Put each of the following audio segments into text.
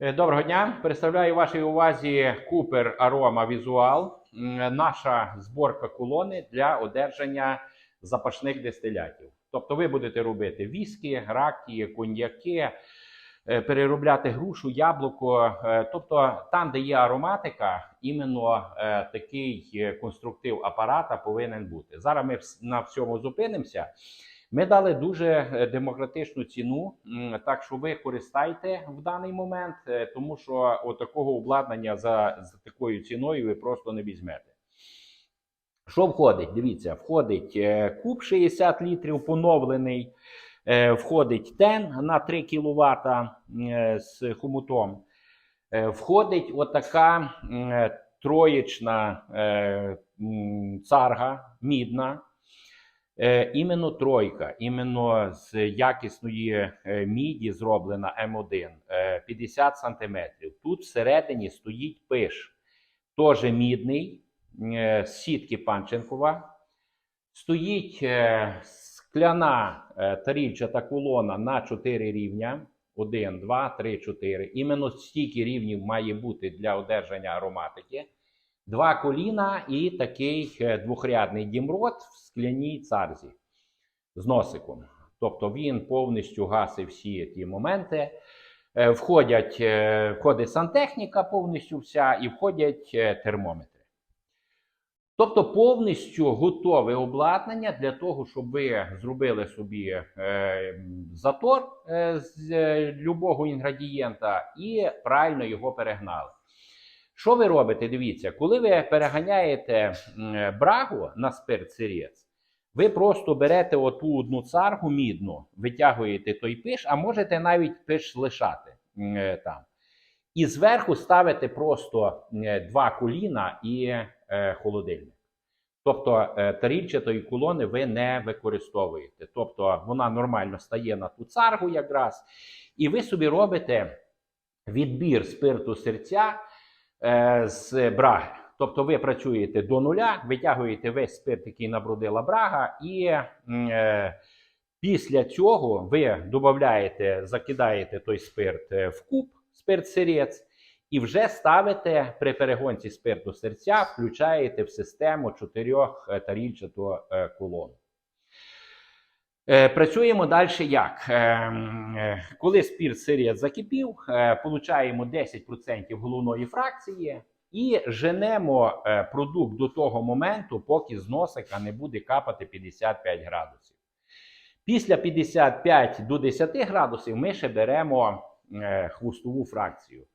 Е, Доброго дня! Представляю вашій увазі Cooper Aroma Visual. Наша зборка колони для одержання запашних дистилятів. Тобто ви будете робити віскі, раки, коньяки, е, переробляти грушу, яблуко. Е, Тобто там, де є ароматика, іменно такий конструктив апарата повинен бути. Зараз ми на всьому зупинимося. Ми дали дуже е, демократичну ціну, так що ви користайте в даний момент, е, тому що отакого обладнання за, за такою ціною ви просто не візьмете. Що входить? Дивіться, входить е, куб 60 літрів, поновлений, входить тен на 3 кВт з хомутом. Входить отака троєчна царга мідна. Е, іменно тройка, іменно з якісної е, міді зроблена М1 е, 50 см. Тут всередині стоїть пиш, теж мідний, е, з сітки Панченкова. Стоїть скляна тарільчата колона на 4 рівня. 1, 2, 3, 4. Іменно стільки рівнів має бути для одержання ароматики. Два коліна і такий е, двохрядний дімрот в скляній царзі з носиком. Тобто він повністю гасить всі ті моменти. Е, Входять, е, входить сантехніка повністю вся, і входять термометри. Тобто повністю готове обладнання для того, щоб ви зробили собі затор з любого інгредієнта і правильно його перегнали. Що ви робите? Дивіться, коли ви переганяєте брагу на спирт сирець, ви просто берете оту одну царгу мідну, витягуєте той пиш, а можете навіть пиш лишати е, там. І зверху ставите просто е, два коліна і е, холодильник. Тобто е, тарільчатої колони ви не використовуєте. Тобто вона нормально стає на ту царгу якраз, і ви собі робите відбір спирту серця е, з браги. Тобто ви працюєте до нуля, витягуєте весь спирт, який набродила брага, і е, після цього ви додаєте, закидаєте той спирт е, в куб, спирт сирець, і вже ставите при перегонці спирту серця, включаєте в систему чотирьох е, тарільчату е, колону. Е, Працюємо далі як? Е, е, Коли спірт сирець закипів, получаємо 10% головної фракції і женемо продукт до того моменту, поки з носика не буде капати 55 градусів. Після 55 до 10 градусів ми ще беремо хвостову фракцію.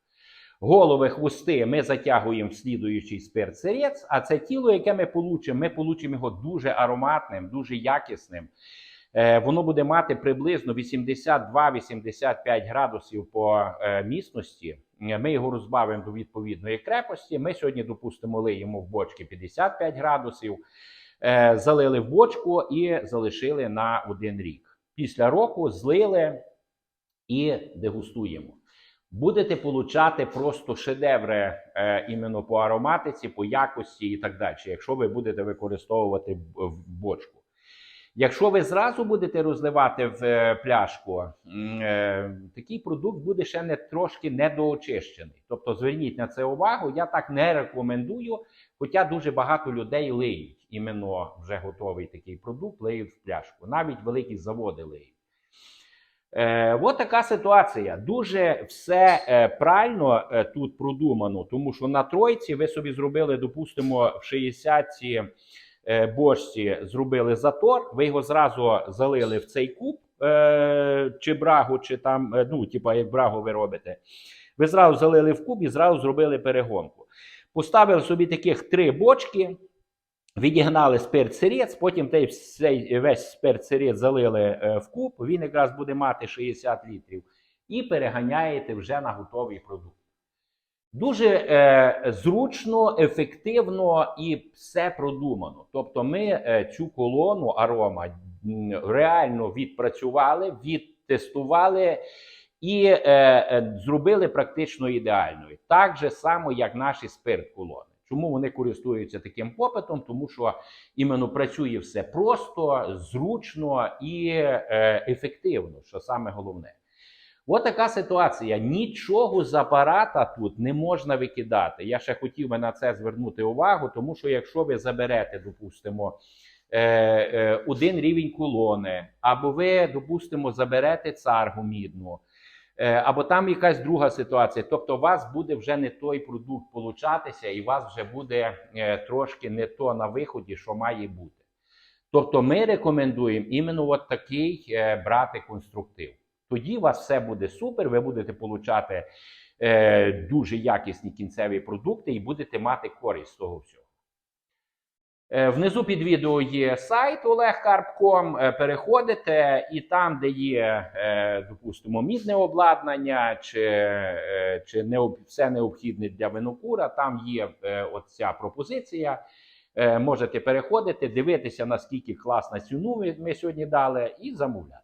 Голови хвости ми затягуємо в слідуючий спирт сирець, а це тіло, яке ми получимо, ми получимо його дуже ароматним, дуже якісним. Е, Воно буде мати приблизно 82-85 градусів по е, міцності. Е, Ми його розбавимо до відповідної крепості. Ми сьогодні, допустимо, лиємо в бочки 55 градусів, залили в бочку і залишили на один рік. Після року злили і дегустуємо. Будете получати просто шедеври іменно по ароматиці, по якості і так далі, якщо ви будете використовувати в бочку. Якщо ви зразу будете розливати в е, пляшку, е, такий продукт буде ще не трошки недоочищений. Тобто зверніть на це увагу. Я так не рекомендую, хоча дуже багато людей лиють іменно вже готовий такий продукт, лиють в пляшку. Навіть великі заводи лиють. Е, от така ситуація. Дуже все е, правильно е, тут продумано, тому що на тройці ви собі зробили, допустимо, в 60-ці е, бочці зробили затор, ви його зразу залили в цей куб, е, чи брагу, чи там, е, ну, типа як брагу ви робите. Ви зразу залили в куб і зразу зробили перегонку. Поставили собі таких три бочки, відігнали спирт сирець, потім цей весь спирт сирець залили в куб, він якраз буде мати 60 літрів, і переганяєте вже на готовий продукт. Дуже е, зручно, ефективно і все продумано. Тобто, ми е, цю колону арома реально відпрацювали, відтестували і е, е, зробили практично ідеальною. Так же само, як наші спирт колони. Чому вони користуються таким попитом? Тому що іменно працює все просто, зручно і е, ефективно, що саме головне. Така ситуація. Нічого з апарата тут не можна викидати. Я ще хотів би на це звернути увагу, тому що якщо ви заберете, допустимо, е, е, один рівень колони, або ви, допустимо, заберете царгу мідну, е, або там якась друга ситуація. Тобто, у вас буде вже не той продукт получатися, і у вас вже буде трошки не то на виході, що має бути. Тобто, ми рекомендуємо іменно от такий брати конструктив. Тоді у вас все буде супер, ви будете получати е, дуже якісні кінцеві продукти і будете мати користь з того всього. Е, Внизу під відео є сайт olegcarp.com, е, Переходите, і там, де є, е, допустимо, мідне обладнання чи, е, чи необ- все необхідне для винокура, там є е, оця пропозиція. Е, Можете переходити, дивитися, наскільки класна ціну ми сьогодні дали, і замовляти.